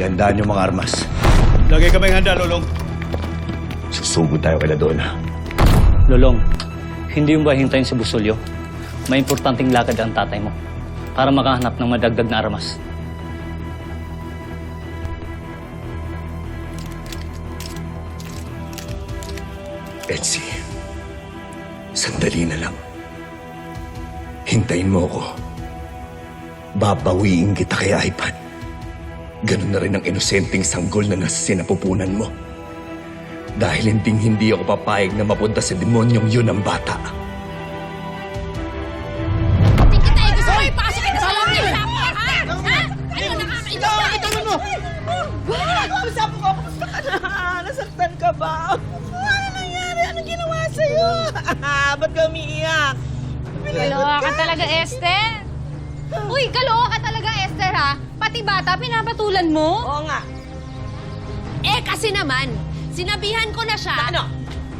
Ihandaan yung mga armas. Lagay kamay handa, Lolong. Susubo tayo kay Ladona. Lolong, hindi yung ba hintayin si Busulyo? May importanteng lakad ang tatay mo para makahanap ng madagdag na armas. Betsy, sandali na lang. Hintayin mo ako. Babawiin kita kay Ivan. Ganun na rin ang inosenteng sanggol na nasa sinapupunan mo. Dahil hindi hindi ako papayag na mapunta sa demonyong yun ang bata. Kita eh. Gusto ko ipasok sa loob ha? Ha? Ano nakakainis ka? Itanong mo! Kausap ko, kamusta ka na? Nasaktan ka ba? Ano nangyari? Anong ginawa sa'yo? Ba't ka umiiyak? Kaloka ka talaga, Esther. Uy, kaloka ka talaga, Esther, ha? Pati bata, pinapatulan mo? Oo nga. Eh, kasi naman, sinabihan ko na siya. Na ano?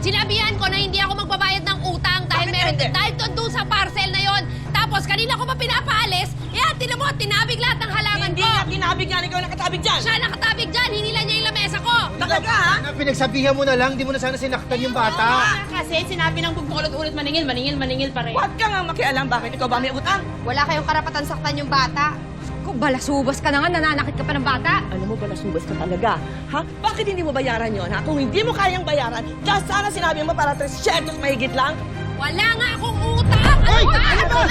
Sinabihan ko na hindi ako magbabayad ng utang dahil Bakit meron hindi? dahil doon sa parcel na yon. Tapos kanina ko pa pinapaalis, yan, tinan mo, tinabig lahat ng halaman Hindi ko. nga tinabig nga ikaw nakatabig dyan. Siya nakatabig dyan, hinila niya yung lamesa ko. Talaga, ha? Na pinagsabihan mo na lang, di mo na sana sinaktan yung bata. Kasi sinabi ng bugtulot ulit maningil, maningil, maningil pa rin. Huwag ka nga makialam. Bakit ikaw ba may utang? Wala kayong karapatan saktan yung bata. Kung balasubas ka na nga, nananakit ka pa ng bata. Alam mo ba nasubas ka talaga? Ha? Bakit hindi mo bayaran yon ha? Kung hindi mo kayang bayaran, just sana sinabi mo para 300 mahigit lang. Wala nga akong utang! Ano Hoy! ba?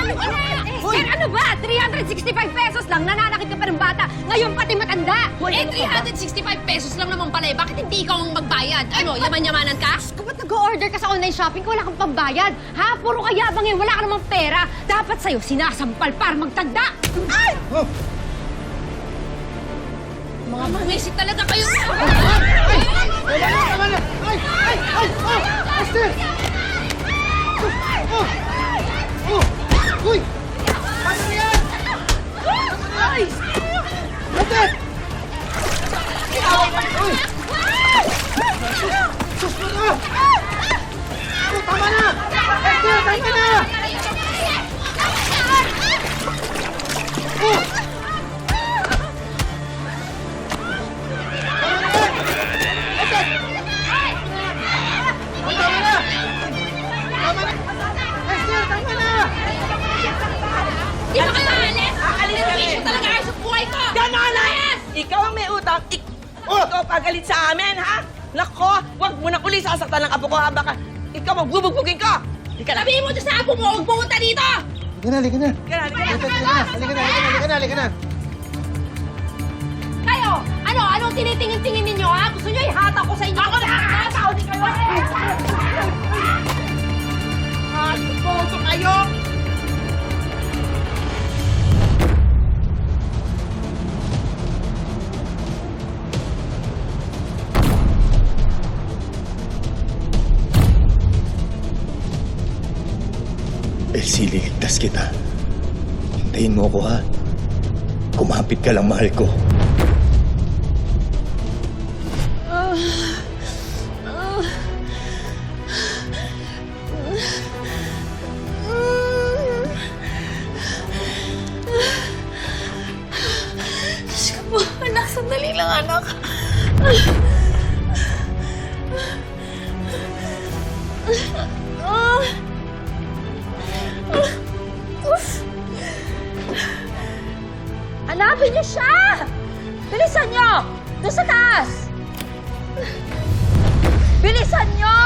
Ano ba? Ano ba? Eh, ano ba? 365 pesos lang, nananakit ka pa ng bata. Ngayon pati matanda. Hoy, eh, ano ka ba? 365 pesos lang naman pala eh. Bakit hindi ikaw ang magbayad? Ano, yaman-yamanan ka? Kung ba't nag-order ka sa online shopping kung wala kang pambayad? Ha? Puro kayabang eh, wala ka namang pera. Dapat sa'yo sinasampal para magtanda. Ay! Oh. Mga mangisip talaga kayo. Wala na, tama na! Ay! Ay! Ay! Oh! Esther! Oh! Oh! Uy! Ay! Esther! Uy! Sus Oh! Ikaw pagalit sa amin, ha? Nako, wag mo na uli sasaktan ng apo ko, ha? Baka ikaw magbubugbugin ko. Ika na. Sabihin mo dyan sa apo mo, huwag pumunta dito. Halika na, halika na! Ika na, ika na. Halika na, halika na, halika na, halika na! Kayo, ano, anong tinitingin-tingin ninyo, ha? Gusto nyo ihatak ko sa inyo? Ako na! Tao din kayo! Boso kayo! Elsie, liligtas kita. Hintayin mo ako, ha? Kumapit ka lang, mahal ko. Doon sa taas! Bilisan niyo!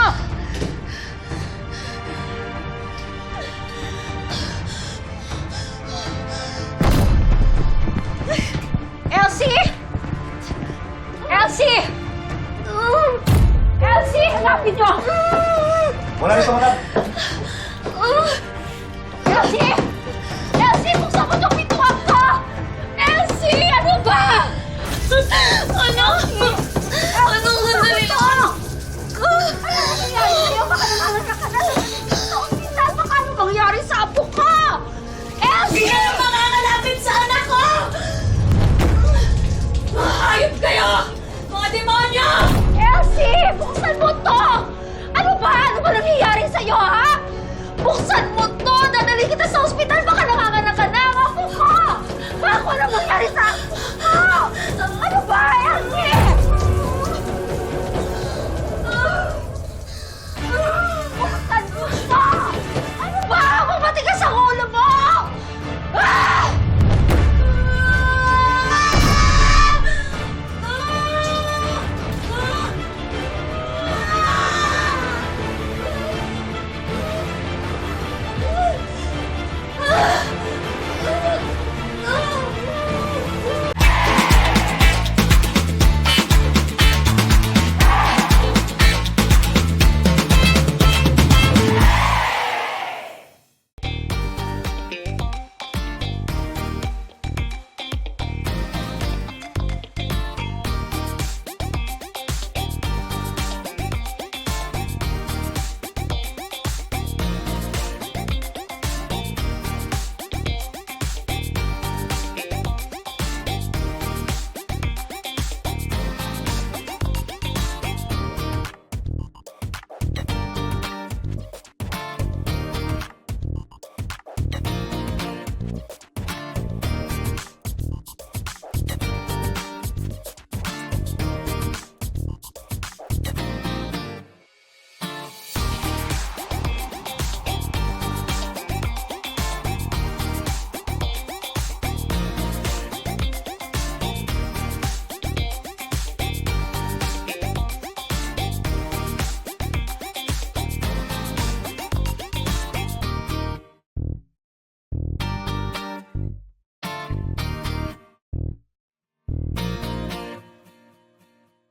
Buksan mo to! Dadali kita sa ospital! Baka